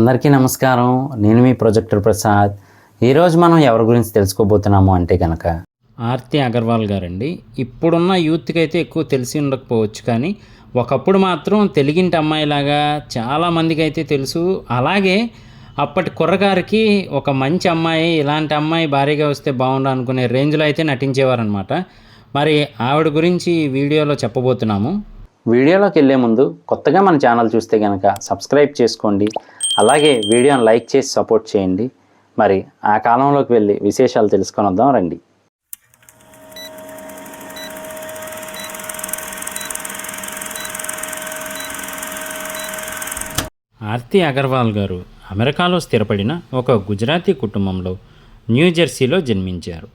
అందరికీ నమస్కారం. నేను మీ ప్రొజెక్టర్ ప్రసాద్. ఈరోజు మనం ఎవరి గురించి తెలుసుకోబోతున్నాము అంటే కనుక ఆర్తి అగర్వాల్ గారండి. ఇప్పుడున్న యూత్కి అయితే ఎక్కువ తెలిసి ఉండకపోవచ్చు కానీ ఒకప్పుడు మాత్రం తెలుగింటి అమ్మాయిలాగా చాలామందికి అయితే తెలుసు. అలాగే అప్పటి కుర్రగారికి ఒక మంచి అమ్మాయి ఇలాంటి అమ్మాయి భారీగా వస్తే బాగుండు అనుకునే రేంజ్లో అయితే నటించేవారనమాట మరి ఆవిడ గురించి వీడియోలో చెప్పబోతున్నాము. వీడియోలోకి వెళ్ళే ముందు కొత్తగా మన ఛానల్ చూస్తే కనుక సబ్స్క్రైబ్ చేసుకోండి. అలాగే వీడియోని లైక్ చేసి సపోర్ట్ చేయండి. మరి ఆ కాలంలోకి వెళ్ళి విశేషాలు తెలుసుకొని వద్దాం రండి. ఆర్తి అగర్వాల్ గారు అమెరికాలో స్థిరపడిన ఒక గుజరాతీ కుటుంబంలో న్యూజెర్సీలో జన్మించారు.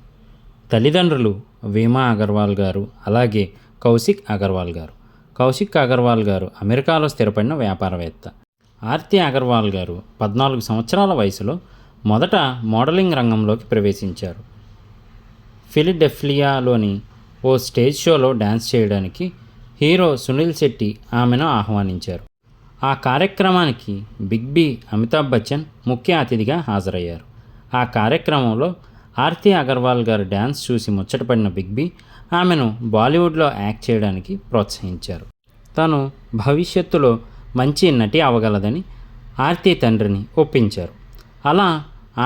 తల్లిదండ్రులు వీమా అగర్వాల్ గారు అలాగే కౌశిక్ అగర్వాల్ గారు. కౌశిక్ అగర్వాల్ గారు అమెరికాలో స్థిరపడిన వ్యాపారవేత్త. ఆర్తి అగర్వాల్ గారు పద్నాలుగు సంవత్సరాల వయసులో మొదట మోడలింగ్ రంగంలోకి ప్రవేశించారు. ఫిలిడెఫ్లియాలోని ఓ స్టేజ్ షోలో డ్యాన్స్ చేయడానికి హీరో సునీల్ శెట్టి ఆమెను ఆహ్వానించారు. ఆ కార్యక్రమానికి బిగ్ బి అమితాబ్ బచ్చన్ ముఖ్య అతిథిగా హాజరయ్యారు. ఆ కార్యక్రమంలో ఆర్తి అగర్వాల్ గారు డ్యాన్స్ చూసి ముచ్చటపడిన బిగ్ బి ఆమెను బాలీవుడ్లో యాక్ట్ చేయడానికి ప్రోత్సహించారు. తను భవిష్యత్తులో మంచి నటి అవగలదని ఆర్తి తండ్రిని ఒప్పించారు. అలా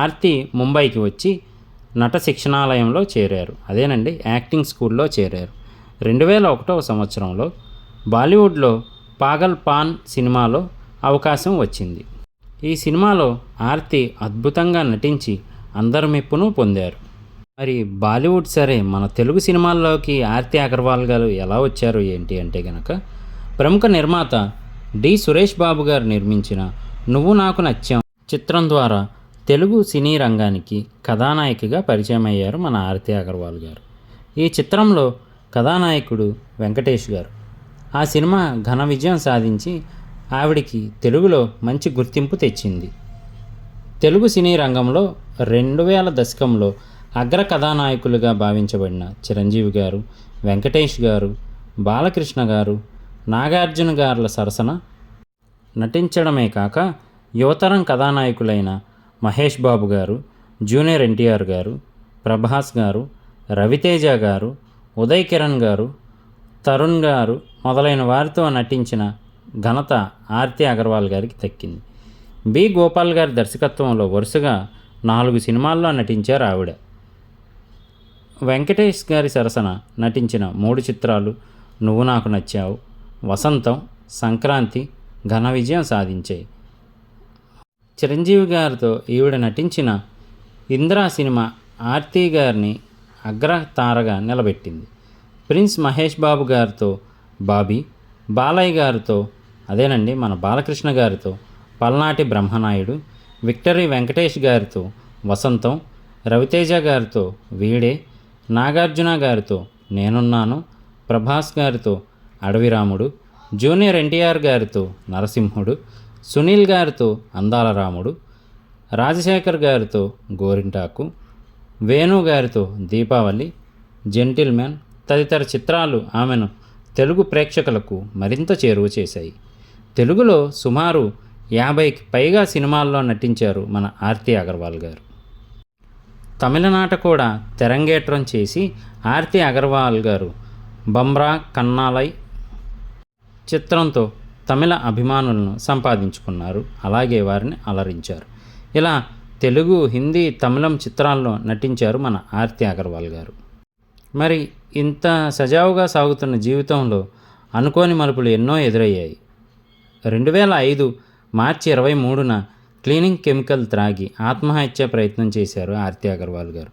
ఆర్తి ముంబైకి వచ్చి నట శిక్షణాలయంలో చేరారు. అదేనండి యాక్టింగ్ స్కూల్లో చేరారు. రెండు వేల ఒకటవ సంవత్సరంలో బాలీవుడ్లో పాగల్ పాన్ సినిమాలో అవకాశం వచ్చింది. ఈ సినిమాలో ఆర్తి అద్భుతంగా నటించి అందరి మెప్పును పొందారు. మరి బాలీవుడ్ సరే మన తెలుగు సినిమాల్లోకి ఆర్తి అగర్వాల్ గారు ఎలా వచ్చారు ఏంటి అంటే గనక ప్రముఖ నిర్మాత డి. సురేష్ బాబు గారు నిర్మించిన నువ్వు నాకు నచ్చాం చిత్రం ద్వారా తెలుగు సినీ రంగానికి కథానాయికగా పరిచయం అయ్యారు మన ఆర్తి అగర్వాల్ గారు. ఈ చిత్రంలో కథానాయకుడు వెంకటేష్ గారు. ఆ సినిమా ఘన విజయం సాధించి ఆవిడికి తెలుగులో మంచి గుర్తింపు తెచ్చింది. తెలుగు సినీ రంగంలో రెండు వేల దశకంలో అగ్ర కథానాయకులుగా భావించబడిన చిరంజీవి గారు వెంకటేష్ గారు బాలకృష్ణ గారు నాగార్జున గారుల సరసన నటించడమే కాక యువతరం కథానాయకులైన మహేష్ బాబు గారు జూనియర్ ఎన్టీఆర్ గారు ప్రభాస్ గారు రవితేజ గారు ఉదయ్ కిరణ్ గారు తరుణ్ గారు మొదలైన వారితో నటించిన ఘనత ఆర్తి అగర్వాల్ గారికి దక్కింది. బి. గోపాల్ గారి దర్శకత్వంలో వరుసగా నాలుగు సినిమాల్లో నటించారు ఆవిడ. వెంకటేష్ గారి సరసన నటించిన మూడు చిత్రాలు నువ్వు నాకు నచ్చావు వసంతం సంక్రాంతి ఘన విజయం సాధించాయి చిరంజీవి గారితో ఈవిడ నటించిన ఇందిరా సినిమా ఆర్తి గారిని అగ్ర తారగా నిలబెట్టింది. ప్రిన్స్ మహేష్ బాబు గారితో బాబీ బాలయ్య గారితో అదేనండి మన బాలకృష్ణ గారితో పల్నాటి బ్రహ్మనాయుడు విక్టరీ వెంకటేష్ గారితో వసంతం రవితేజ గారితో వీడే నాగార్జున గారితో నేనున్నాను ప్రభాస్ గారితో అడవిరాముడు జూనియర్ ఎన్టీఆర్ గారితో నరసింహుడు సునీల్ గారితో అందాల రాముడు రాజశేఖర్ గారితో గోరింటాకు వేణు గారితో దీపావళి జెంటిల్మెన్ తదితర చిత్రాలు ఆమెను తెలుగు ప్రేక్షకులకు మరింత చేరువ చేశాయి. తెలుగులో సుమారు యాభైకి పైగా సినిమాల్లో నటించారు మన ఆర్తి అగర్వాల్ గారు. తమిళనాట కూడా తెరంగేట్రం చేసి ఆర్తి అగర్వాల్ గారు బమ్రా కన్నాలై చిత్రంతో తమిళ అభిమానులను సంపాదించుకున్నారు. అలాగే వారిని అలరించారు. ఇలా తెలుగు హిందీ తమిళం చిత్రాల్లో నటించారు మన ఆర్తి అగర్వాల్ గారు. మరి ఇంత సజావుగా సాగుతున్న జీవితంలో అనుకోని మలుపులు ఎన్నో ఎదురయ్యాయి. రెండు వేల ఐదు మార్చి ఇరవై మూడున క్లీనింగ్ కెమికల్ త్రాగి ఆత్మహత్య ప్రయత్నం చేశారు ఆర్తి అగర్వాల్ గారు.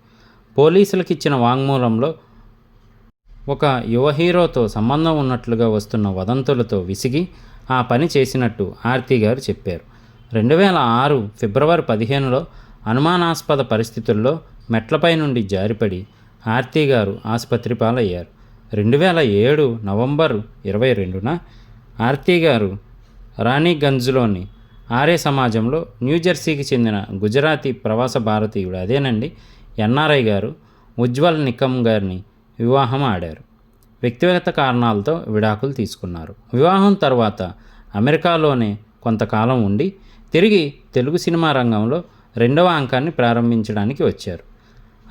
పోలీసులకు ఇచ్చిన వాంగ్మూలంలో ఒక యువ హీరోతో సంబంధం ఉన్నట్లుగా వస్తున్న వదంతులతో విసిగి ఆ పని చేసినట్టు ఆర్తి గారు చెప్పారు. రెండు వేల ఆరు ఫిబ్రవరి పదిహేనులో అనుమానాస్పద పరిస్థితుల్లో మెట్లపై నుండి జారిపడి ఆర్తి గారు ఆసుపత్రి పాలయ్యారు. రెండు వేల ఏడు నవంబర్ ఇరవై రెండున ఆర్తి గారు రాణిగంజ్లోని ఆర్య సమాజంలో న్యూజెర్సీకి చెందిన గుజరాతీ ప్రవాస భారతీయుడు. అదేనండి ఎన్ఆర్ఐ గారు ఉజ్వల్ నికమ్ గారిని వివాహం ఆడారు. వ్యక్తిగత కారణాలతో విడాకులు తీసుకున్నారు. వివాహం తర్వాత అమెరికాలోనే కొంతకాలం ఉండి తిరిగి తెలుగు సినిమా రంగంలో రెండవ అంకాన్ని ప్రారంభించడానికి వచ్చారు.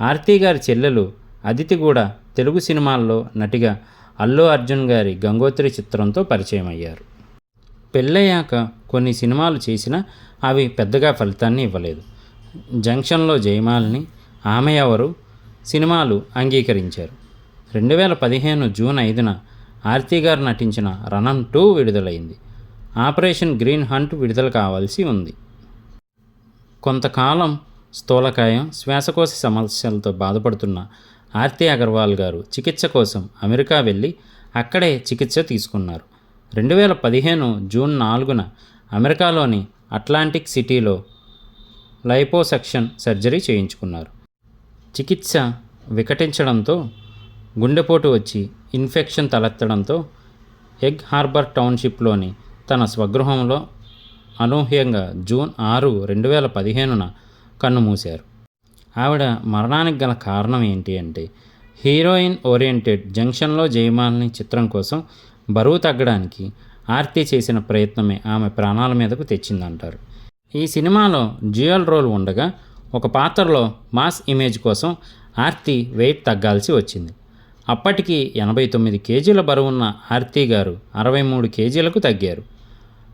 ఆర్తి గారి చెల్లెలు అదితి కూడా తెలుగు సినిమాల్లో నటిగా అల్లు అర్జున్ గారి గంగోత్రి చిత్రంతో పరిచయం అయ్యారు పెళ్ళయ్యాక కొన్ని సినిమాలు చేసినా అవి పెద్దగా ఫలితాన్ని ఇవ్వలేదు. జంక్షన్లో జయమాలిని ఆమె ఎవరు? సినిమాలు అంగీకరించారు. రెండు వేల పదిహేను జూన్ ఐదున ఆర్తి గారు నటించిన రణం టూ విడుదలైంది. ఆపరేషన్ గ్రీన్ హంట్ విడుదల కావాల్సి ఉంది. కొంతకాలం స్థూలకాయం శ్వాసకోశ సమస్యలతో బాధపడుతున్న ఆర్తి అగర్వాల్ గారు చికిత్స కోసం అమెరికా వెళ్ళి అక్కడే చికిత్స తీసుకున్నారు. రెండు వేల పదిహేను జూన్ నాలుగున అమెరికాలోని అట్లాంటిక్ సిటీలో లైపోసెక్షన్ సర్జరీ చేయించుకున్నారు. చికిత్స వికటించడంతో గుండెపోటు వచ్చి ఇన్ఫెక్షన్ తలెత్తడంతో ఎగ్ హార్బర్ టౌన్షిప్లోని తన స్వగృహంలో అనూహ్యంగా జూన్ ఆరు రెండు వేల పదిహేనున కన్నుమూశారు. ఆవిడ మరణానికి గల కారణం ఏంటి అంటే హీరోయిన్ ఓరియంటెడ్ జంక్షన్లో జయమాలని చిత్రం కోసం బరువు తగ్గడానికి ఆర్తి చేసిన ప్రయత్నమే ఆమె ప్రాణాల మీదకు తెచ్చిందంటారు. ఈ సినిమాలో జ్యువల్ రోల్ ఉండగా ఒక పాత్రలో మాస్ ఇమేజ్ కోసం ఆర్తి వెయిట్ తగ్గాల్సి వచ్చింది. అప్పటికి ఎనభై తొమ్మిది కేజీల బరువున్న ఆర్తి గారు అరవై మూడు కేజీలకు తగ్గారు.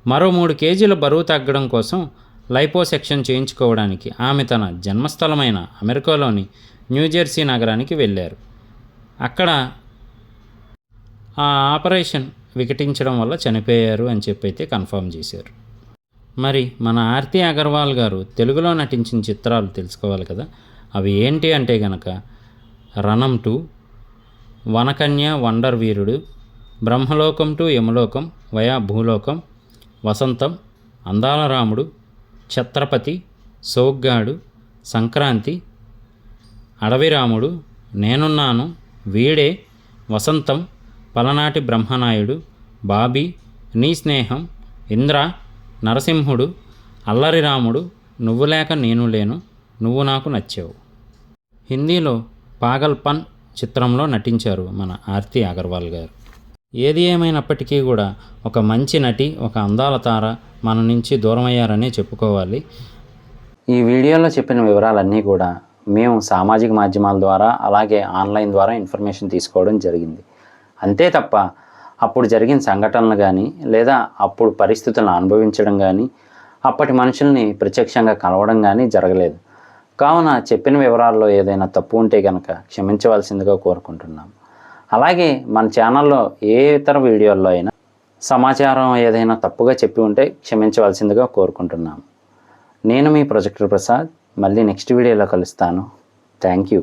మరో మూడు కేజీల బరువు తగ్గడం కోసం లైపోసెక్షన్ చేయించుకోవడానికి ఆమె తన జన్మస్థలమైన అమెరికాలోని న్యూజెర్సీ నగరానికి వెళ్ళారు. అక్కడ ఆ ఆపరేషన్ వికటించడం వల్ల చనిపోయారు అని చెప్పైతే కన్ఫర్మ్ చేశారు. మరి మన ఆర్తి అగర్వాల్ గారు తెలుగులో నటించిన చిత్రాలు తెలుసుకోవాలి కదా? అవి ఏంటి అంటే గనక Ranam two Vanakanya wonder Veerudu Brahmalokam to Yamalokam via Bhulokam Vasantham అందాల రాముడు ఛత్రపతి సోగ్గాడు సంక్రాంతి అడవి రాముడు నేనున్నాను వీడే వసంతం పలనాటి బ్రహ్మనాయుడు బాబీ నీ స్నేహం ఇంద్ర నరసింహుడు అల్లరి రాముడు నువ్వు లేక నేను లేను నువ్వు నాకు నచ్చావు. హిందీలో పాగల్పన్ చిత్రంలో నటించారు మన ఆర్తి అగర్వాల్ గారు. ఏది ఏమైనప్పటికీ కూడా ఒక మంచి నటి ఒక అందాల తార మన నుంచి దూరమయ్యారనే చెప్పుకోవాలి. ఈ వీడియోలో చెప్పిన వివరాలన్నీ కూడా మేము సామాజిక మాధ్యమాల ద్వారా అలాగే ఆన్లైన్ ద్వారా ఇన్ఫర్మేషన్ తీసుకోవడం జరిగింది. అంతే తప్ప అప్పుడు జరిగిన సంఘటనలు కానీ లేదా అప్పుడు పరిస్థితులను అనుభవించడం కానీ అప్పటి మనుషుల్ని ప్రత్యక్షంగా కలవడం కానీ జరగలేదు. కావున చెప్పిన వివరాల్లో ఏదైనా తప్పు ఉంటే కనుక క్షమించవలసిందిగా కోరుకుంటున్నాం. అలాగే మన ఛానల్లో ఏ ఇతర వీడియోల్లో అయినా సమాచారం ఏదైనా తప్పుగా చెప్పి ఉంటే క్షమించవలసిందిగా కోరుకుంటున్నాం. నేను మీ ప్రొజెక్టర్ ప్రసాద్. మళ్ళీ నెక్స్ట్ వీడియోలో కలుస్తాను. Thank you.